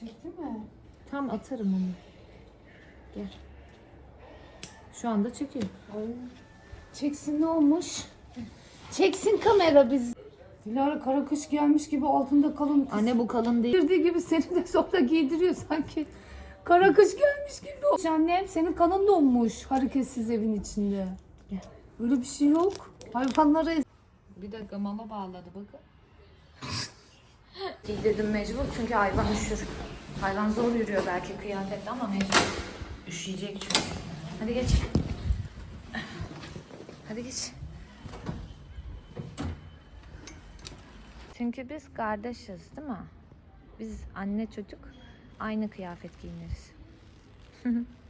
çekti mi? Tam atarım onu. Gel. Şu anda çekiyor. Ay. Çeksin ne olmuş? Çeksin kamera biz. Dilara kara kış gelmiş gibi altında kalın kız. Anne bu kalın değil. Girdiği gibi seni de sonra giydiriyor sanki. Kara kış gelmiş gibi olmuş. Annem senin kanın donmuş hareketsiz evin içinde. Gel. Öyle bir şey yok. Hayvanlara Bir dakika mama bağladı bakın. Giydirdim mecbur çünkü hayvan üşür. Hayvan zor yürüyor belki kıyafetle ama mecbur. Üşüyecek çünkü. Hadi geç. Hadi geç. Çünkü biz kardeşiz değil mi? Biz anne çocuk aynı kıyafet giyiniriz.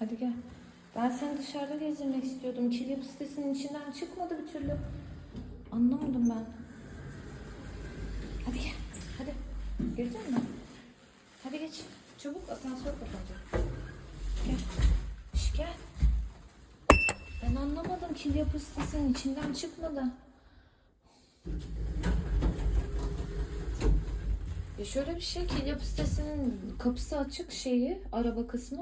Hadi gel. Ben seni dışarıda gezdirmek istiyordum. Kilyap sitesinin içinden çıkmadı bir türlü. Anlamadım ben. Hadi gel. Hadi. Girdin mi? Hadi geç. Çabuk asansör kapanacak. Gel. Şş, gel. Ben anlamadım. Kilyap sitesinin içinden çıkmadı. Ya şöyle bir şey, Kilyap sitesinin kapısı açık şeyi, araba kısmı.